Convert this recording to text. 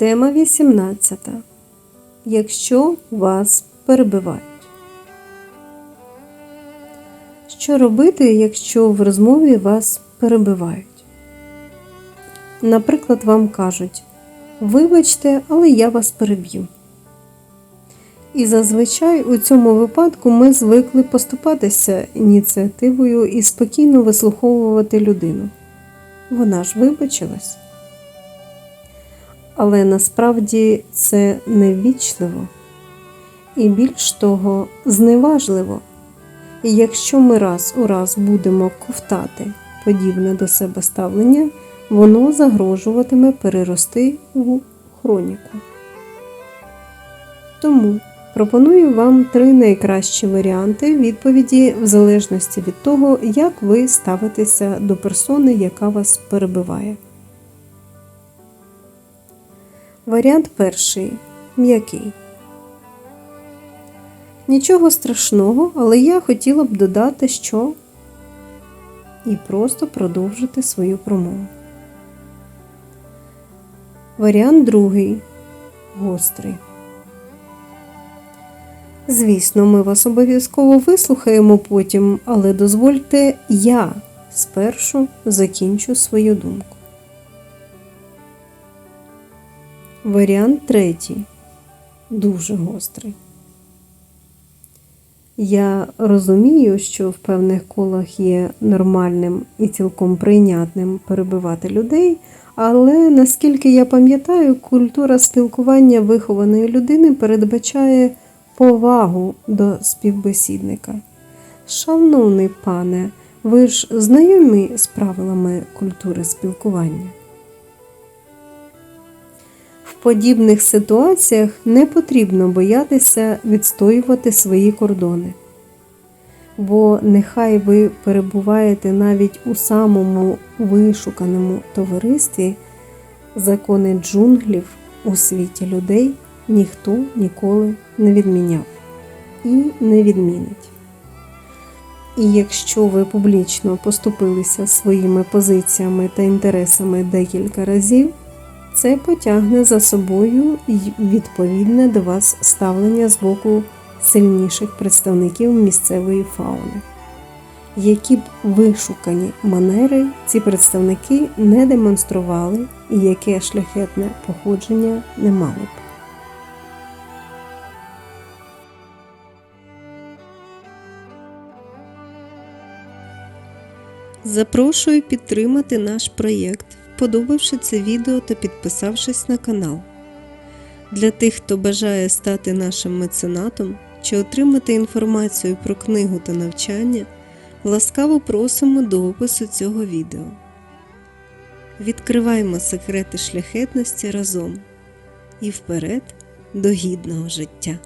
Тема 18. Якщо вас перебивають. Що робити, якщо в розмові вас перебивають? Наприклад, вам кажуть Вибачте, але я вас переб'ю. І зазвичай у цьому випадку ми звикли поступатися ініціативою і спокійно вислуховувати людину. Вона ж вибачилась. Але насправді це неввічливо і більш того, зневажливо. І якщо ми раз у раз будемо ковтати подібне до себе ставлення, воно загрожуватиме перерости у хроніку. Тому пропоную вам три найкращі варіанти відповіді в залежності від того, як ви ставитеся до персони, яка вас перебиває. Варіант перший м'який. Нічого страшного, але я хотіла б додати, що і просто продовжити свою промову. Варіант другий гострий. Звісно, ми вас обов'язково вислухаємо потім, але дозвольте я спершу закінчу свою думку. Варіант третій. Дуже гострий. Я розумію, що в певних колах є нормальним і цілком прийнятним перебивати людей, але наскільки я пам'ятаю, культура спілкування вихованої людини передбачає повагу до співбесідника. Шановний пане, ви ж знайомі з правилами культури спілкування? В подібних ситуаціях не потрібно боятися відстоювати свої кордони. Бо нехай ви перебуваєте навіть у самому вишуканому товаристві, закони джунглів у світі людей ніхто ніколи не відміняв і не відмінить. І якщо ви публічно поступилися своїми позиціями та інтересами декілька разів, це потягне за собою відповідне до вас ставлення з боку сильніших представників місцевої фауни. Які б вишукані манери ці представники не демонстрували і яке шляхетне походження не мали б. Запрошую підтримати наш проєкт, вподобавши це відео та підписавшись на канал. Для тих, хто бажає стати нашим меценатом чи отримати інформацію про книгу та навчання, ласкаво просимо до опису цього відео. Відкриваймо секрети шляхетності разом і вперед до гідного життя.